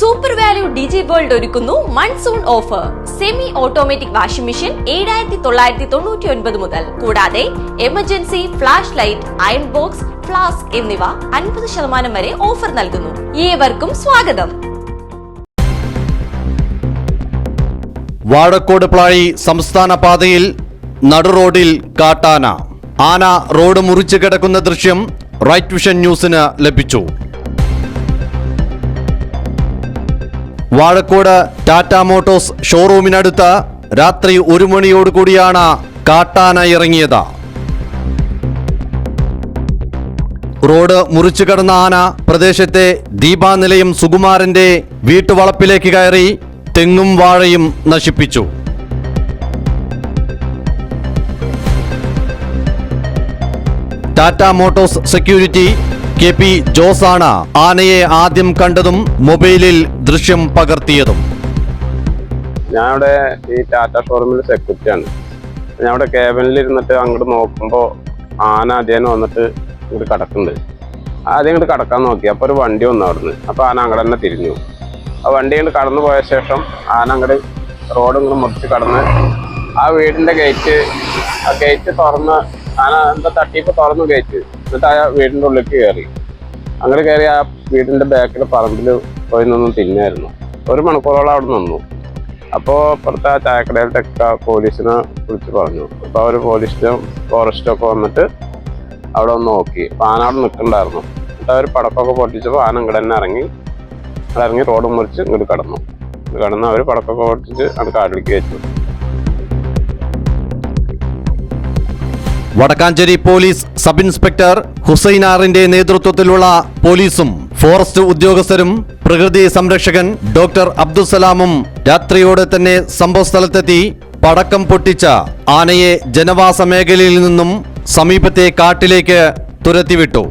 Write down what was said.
Super value digi world ഒരുക്കുന്നു. Monsoon offer semi automatic washing machine ഏഴായിരത്തി തൊള്ളായിരത്തി തൊണ്ണൂറ്റി ഒൻപത് മുതൽ. കൂടാതെ emergency flash light iron box flask എന്നിവ അൻപത് ശതമാനം വരെ ഓഫർ നൽകുന്നു. ഏവർക്കും സ്വാഗതം. വാഴക്കോട് പ്ലാഴി സംസ്ഥാന പാതയിൽ നടുറോഡിൽ കാട്ടാന. ആന റോഡ് മുറിച്ചു കിടക്കുന്ന ദൃശ്യം റൈറ്റ് വിഷൻ ന്യൂസിന് ലഭിച്ചു. വാഴക്കോട് ടാറ്റ മോട്ടോഴ്സ് ഷോറൂമിനടുത്ത് രാത്രി ഒരു മണിയോടുകൂടിയാണ് കാട്ടാന ഇറങ്ങിയത്. റോഡ് മുറിച്ചു കടന്ന ആന പ്രദേശത്തെ ദീപാനിലയം സുകുമാരന്റെ വീട്ടുവളപ്പിലേക്ക് കയറി തെങ്ങും വാഴയും നശിപ്പിച്ചു. Tata Motors security K P ജോസാണ് ആനയെ ആദ്യം കണ്ടതും മൊബൈലിൽ ദൃശ്യം പകർത്തിയതും. ഞാൻ ഈ ടാറ്റ ഷോറൂമിൽ സെക്യൂരിറ്റി ആണ് ഞാൻ ഇവിടെ കേബിനിൽ ഇരുന്നിട്ട് അങ്ങോട്ട് നോക്കുമ്പോൾ ആന അധ്യയനം വന്നിട്ട് ഇങ്ങോട്ട് കിടക്കുന്നുണ്ട്. ആദ്യം ഇങ്ങോട്ട് കിടക്കാൻ നോക്കി. അപ്പോൾ ഒരു വണ്ടി വന്നു അവിടുന്ന്. അപ്പോൾ ആന അങ്ങടെ തന്നെ തിരിഞ്ഞു. ആ വണ്ടി ഇങ്ങോട്ട് കടന്നു പോയ ശേഷം ആന അങ്ങോട്ട് റോഡ് ഇങ്ങോട്ട് മുറിച്ച് കടന്ന് ആ വീടിന്റെ ഗേറ്റ് ആ ഗേറ്റ് തുറന്ന് ആന എന്താ തട്ടിയപ്പോൾ തുറന്നു ഗേറ്റ് എന്നിട്ട് ആ വീടിന്റെ ഉള്ളിലേക്ക് കയറി. അങ്ങനെ കയറി ആ വീടിന്റെ ബാക്കിൽ പറമ്പിൽ പോയി നിന്നും തിന്നായിരുന്നു. ഒരു മണിക്കൂറോളം അവിടെ നിന്നു. അപ്പോൾ ഇപ്പുറത്തെ ആ ചായക്കടയിലത്തെ പോലീസിനെ വിളിച്ച് പറഞ്ഞു. അപ്പോൾ അവർ പോലീസിനും ഫോറസ്റ്റും ഒക്കെ വന്നിട്ട് അവിടെ ഒന്ന് നോക്കി. അപ്പോൾ ആന അവിടെ നിൽക്കണ്ടായിരുന്നു. എന്നിട്ട് അവർ പടക്കമൊക്കെ പൊട്ടിച്ചപ്പോൾ ആന ഇങ്ങോട്ട് തന്നെ ഇറങ്ങി ഇറങ്ങി റോഡ് മുറിച്ച് ഇങ്ങോട്ട് കടന്നു. കടന്ന് അവർ പടക്കമൊക്കെ പൊട്ടിച്ച് അത് കാട്ടിലേക്ക് വെച്ചു വടക്കാഞ്ചേരി പോലീസ് സബ് ഇൻസ്പെക്ടർ ഹുസൈനാറിന്റെ നേതൃത്വത്തിലുള്ള പോലീസും ഫോറസ്റ്റ് ഉദ്യോഗസ്ഥരും പ്രകൃതി സംരക്ഷകൻ ഡോക്ടർ അബ്ദുസലാമും രാത്രിയോടെ തന്നെ സംഭവസ്ഥലത്തെത്തി പടക്കം പൊട്ടിച്ച ആനയെ ജനവാസ മേഖലയിൽ നിന്നും സമീപത്തെ കാട്ടിലേക്ക് തുരത്തിവിട്ടു.